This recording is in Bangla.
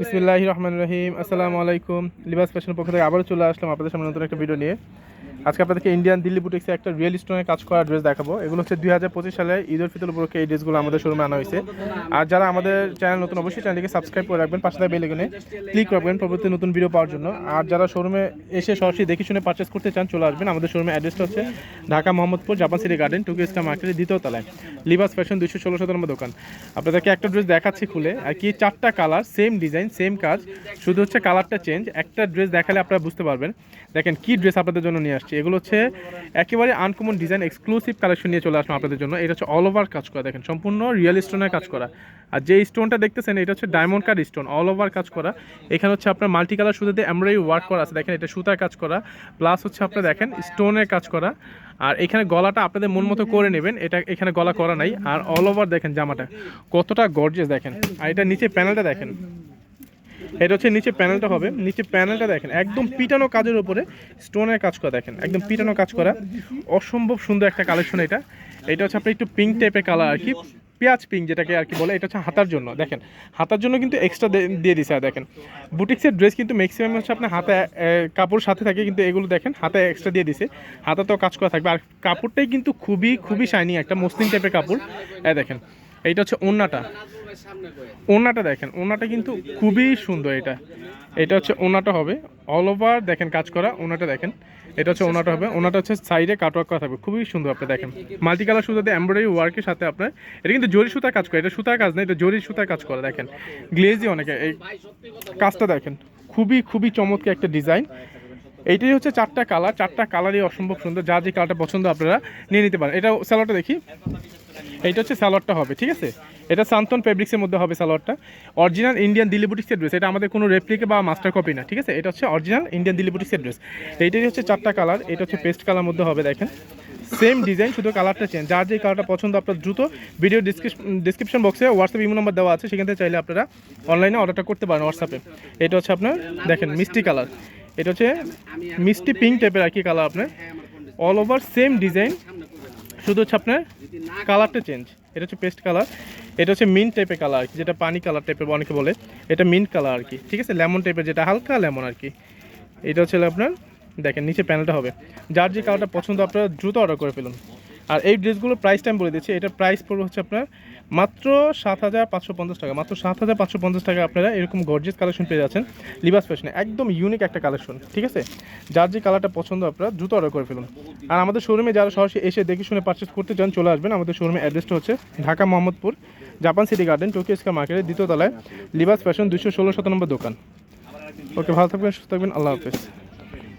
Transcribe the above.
বিসমিল্লাহ রহমান রহিম। আসসালামু আলাইকুম। লিবাস ফ্যাশন পক্ষ থেকে আবারও চলে আসলাম আপনাদের সামনে নতুন একটা ভিডিও নিয়ে। আজকে আপনাদেরকে ইন্ডিয়ান দিল্লি বুটিক্সে একটা রিয়েল স্টোনে কাজ করা ড্রেস দেখাবো। এগুলো হচ্ছে দুই হাজার পঁচিশ সালে ঈদ উল ফিতর উপলক্ষে এই ড্রেসগুলো আমাদের শোরুমে আনা হয়েছে। আর যারা আমাদের চ্যানেল নতুন, অবশ্যই চ্যানেলটিকে সাবস্ক্রাইব করে রাখবেন, পাশে বেল আইকনে ক্লিক রাখবেন পরবর্তী নতুন ভিডিও পাওয়ার জন্য। আর যারা শোরুমে এসে সরাসরি দেখে শুনে পারচেস করতে চান, চলে আসবেন। আমাদের শোরুমে অ্যাড্রেসটা হচ্ছে Dhaka Mohammadpur, Japan city garden টুকি ইসলাম মার্কেটের দ্বিতীয় তলায়। লিবাস ফ্যাশন দুশো ষোলো শত নম্বর দোকান। আপনাদেরকে একটা ড্রেস দেখাচ্ছি খুলে। আর কি চারটা কালার সেম ডিজাইন সেম কাজ, শুধু হচ্ছে কালারটা চেঞ্জ একটা ড্রেস দেখালে আপনারা বুঝতে পারবেন। দেখেন কি ড্রেস আপনাদের জন্য নিয়ে আসছি। এগুলো হচ্ছে একেবারে আনকমন ডিজাইন এক্সক্লুসিভ কালেকশন নিয়ে চলে আসলাম আপনাদের জন্য। এটা হচ্ছে অল ওভার কাজ করা, দেখেন, সম্পূর্ণ রিয়েল স্টোনের কাজ করা। আর যে স্টোনটা দেখতেছেন, এটা হচ্ছে diamond card stone all over কাজ করা। এখানে হচ্ছে আপনার মাল্টি কালার সুতাতে এমব্রয়ডারি ওয়ার্ক করা আছে, দেখেন, এটা সুতার কাজ করা। প্লাস হচ্ছে আপনার দেখেন স্টোনের কাজ করা। আর এখানে গলাটা আপনাদের মন মতো করে নেবেন, এটা এখানে গলা করা নাই। আর অল ওভার দেখেন জামাটা, কতটা গর্জিয়াস দেখেন। আর এটা নিচে প্যানেলটা দেখেন। এটা হচ্ছে নিচে প্যানেলটা হবে। নিচে প্যানেলটা দেখেন, একদম পিটানো কাজের উপরে স্টোনের কাজ করা, দেখেন, একদম পিটানো কাজ করা। অসম্ভব সুন্দর একটা কালেকশন এটা। এটা হচ্ছে আপনার একটু পিঙ্ক টাইপের কালার আর কি, পেঁয়াজ পিঙ্ক যেটাকে আর কি বলে, এটা হচ্ছে হাতার জন্য, দেখেন। হাতার জন্য কিন্তু এক্সট্রা দিয়ে দিছে, আর দেখেন। বুটিক্সের ড্রেস কিন্তু ম্যাক্সিমাম হচ্ছে আপনার হাতে কাপড় সাথে থাকে কিন্তু এগুলো দেখেন, হাতে এক্সট্রা দিয়ে দিছে। হাতে তো কাজ করা থাকবে। আর কাপড়টাই কিন্তু খুবই খুবই শাইনি একটা মসলিন টাইপের কাপড়। দেখেন। এইটা হচ্ছে ওন্নাটা। ওনাটা দেখেন ওনাটা কিন্তু খুবই সুন্দর এটা। এটা হচ্ছে ওনাটা হবে। অল ওভার দেখেন কাজ করা ওনাটা দেখেন। এটা হচ্ছে ওনাটা হবে। ওনাটা হচ্ছে সাইডে কাটওয়ার্ক করা থাকবে। খুবই সুন্দর আপনি দেখেন। মাল্টি কালার সুতাতে এমব্রয়ডারি ওয়ার্কের সাথে আপনার, এটা কিন্তু জরি সুতার কাজ করে। এটা সুতার কাজ না, এটা জরি সুতার কাজ করে, দেখেন। গ্লেজি অনেকে, এই কাজটা দেখেন। খুবই খুবই চমৎকার একটা ডিজাইন এইটাই হচ্ছে চারটা কালার চারটা কালারই অসম্ভব সুন্দর। যা যে কালারটা পছন্দ আপনারা নিয়ে নিতে পারেন। এটা স্যালোয়ারটা দেখি। এইটা হচ্ছে সালোয়ারটা হবে, ঠিক আছে? এটা সান্তন ফেব্রিক্সের মধ্যে হবে সালোয়ারটা অরিজিনাল ইন্ডিয়ান দিল্লি বুটিক্সের ড্রেস এটা আমাদের কোনো রেপ্লিকা বা মাস্টার কপি না, ঠিক আছে? এটা হচ্ছে অরিজিনাল ইন্ডিয়ান দিল্লি বুটিক্সের ড্রেস এইটাই হচ্ছে চারটা কালার এটা হচ্ছে পেস্ট কালার মধ্যে হবে, দেখেন। সেম ডিজাইন শুধু কালারটা চেঞ্জ যার যে কালারটা পছন্দ, আপনার দ্রুত ভিডিও ডিসক্রিপশন বক্সে হোয়াটসঅ্যাপ ইমো নাম্বার দেওয়া আছে, সেখান থেকে চাইলে আপনারা অনলাইনে অর্ডারটা করতে পারেন হোয়াটসঅ্যাপে এটা হচ্ছে আপনার, দেখেন, মিষ্টি কালার এটা হচ্ছে মিষ্টি পিঙ্ক টাইপের আর কি কালার আপনার। অল ওভার সেম ডিজাইন শুধু হচ্ছে আপনার কালারটা চেঞ্জ এটা হচ্ছে পেস্ট কালার এটা হচ্ছে মিন্ট টাইপের কালার আর কি, যেটা পানি কালার টাইপের অনেকে বলে। এটা মিন্ট কালার আর কি, ঠিক আছে? লেমন টাইপের যেটা, হালকা লেমন আর কি। এটা হচ্ছে আপনার, দেখেন নিচে প্যানেলটা হবে। যার যে কালারটা পছন্দ, আপনারা দ্রুত অর্ডার করে ফেলুন। আর এই ড্রেসগুলোর প্রাইস টাইম বলে দিচ্ছি এটার প্রাইস পড়বে হচ্ছে আপনার মাত্র সাত হাজার পাঁচশো পঞ্চাশ টাকা। মাত্র সাত হাজার পাঁচশো পঞ্চাশ টাকা আপনারা এরকম গর্জেস কালেকশন পেয়ে যাচ্ছেন। লিবাস ফ্যাশনে একদম ইউনিক একটা কালেকশন ঠিক আছে? যার যে কালারটা পছন্দ আপনারা দ্রুত অর্ডার করে ফেলুন। আর আমাদের শোরুমে যারা সরাসরি এসে দেখে শুনে পারচেস করতে চান, চলে আসবেন। আমাদের শোরুমের অ্যাড্রেসটা হচ্ছে Dhaka Mohammadpur Japan city garden Tokyo square মার্কেটের দ্বিতীয় তলায় লিবাস ফ্যাশন দুশো ষোলো শত নম্বর দোকান। ওকে ভালো থাকবেন, সুস্থ থাকবেন, আল্লাহ হাফেজ।